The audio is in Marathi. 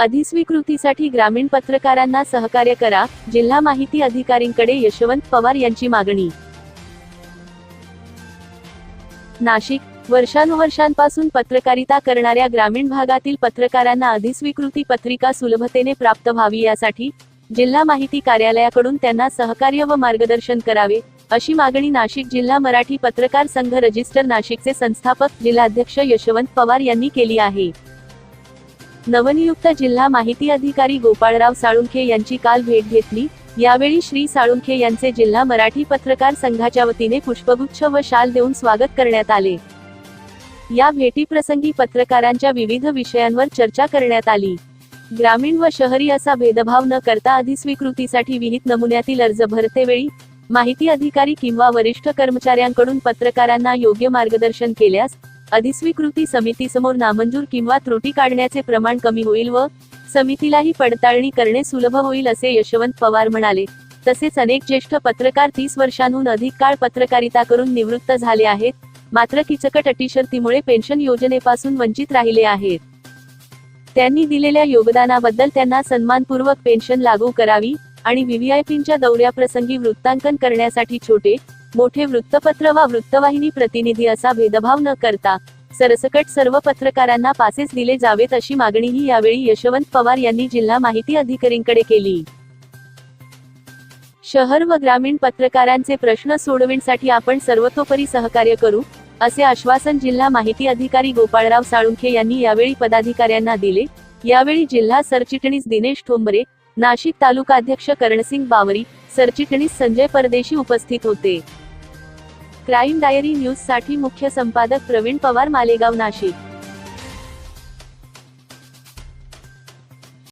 अधिस्वीकृतीसाठी ग्रामीण पत्रकारांना सहकार्य करा जिल्हा माहिती अधिकारींकडे यशवंत पवार यांची मागणी. नाशिक वर्षानुवर्षांपासून पत्रकारिता करणाऱ्या ग्रामीण भागातील पत्रकारांना अधिस्वीकृती पत्रिका सुलभतेने प्राप्त व्हावी यासाठी जिल्हा माहिती कार्यालयाकडून त्यांना सहकार्य व मार्गदर्शन करावे अशी मागणी नाशिक जिल्हा मराठी पत्रकार संघ रजिस्टर नाशिकचे संस्थापक जिल्हाध्यक्ष यशवंत पवार यांनी केली आहे. नवनियुक्त जिल्हा माहिती अधिकारी गोपाळराव साळुंखे यांची काल भेट घेतली. यावेळी श्री साळुंखे यांचे जिल्हा मराठी पत्रकार संघाच्या वतीने पुष्पगुच्छ व शाल देऊन स्वागत करण्यात आले. या भेटीप्रसंगी पत्रकारांच्या विविध विषयांवर चर्चा करण्यात आली. ग्रामीण व शहरी असा भेदभाव न करता अधिस्वीकृतीसाठी विहित नमुन्यातील अर्ज भरतेवेळी माहिती अधिकारी किंवा वरिष्ठ कर्मचाऱ्यांकडून पत्रकारांना योग्य मार्गदर्शन केल्यास अधिस्वीकृती समितीसमोर नामंजूर किंवा त्रुटी काढण्याचे प्रमाण कमी होईल व समितीलाही पडताळणी करणे सुलभ होईल असे यशवंत पवार म्हणाले. तसेच अनेक ज्येष्ठ पत्रकार तीस वर्षांहून अधिक काळ पत्रकारिता करून निवृत्त झाले आहेत. मात्र किचकट अटीशर्तीमुळे पेन्शन योजनेपासून वंचित राहिले आहेत. त्यांनी दिलेल्या योगदानाबद्दल त्यांना सन्मानपूर्वक पेन्शन लागू करावी आणि व्हीव्हीआयपींच्या दौऱ्याप्रसंगी वृत्तांकन करण्यासाठी छोटे मोठे वृत्तपत्र वा वृत्तवाहिनी प्रतिनिधी असा भेदभाव न करता सरसकट सर्व पत्रकारांना पासेस दिले जावेत अशी मागणीही यावेळी यशवंत पवार यांनी जिल्हा माहिती अधिकारींकडे केली. शहर व ग्रामीण पत्रकारांचे प्रश्न सोडविण्यासाठी आपण सर्वतोपरी सहकार्य करू असे आश्वासन जिल्हा माहिती अधिकारी गोपाळराव साळुंखे यांनी यावेळी पदाधिकाऱ्यांना दिले. यावेळी जिल्हा सरचिटणीस दिनेश ठोंबरे नाशिक तालुकाध्यक्ष करणसिंग बावरी सरचिटणीस संजय परदेशी उपस्थित होते. क्राईम डायरी न्यूजसाठी मुख्य संपादक प्रवीण पवार मालेगाव नाशिक.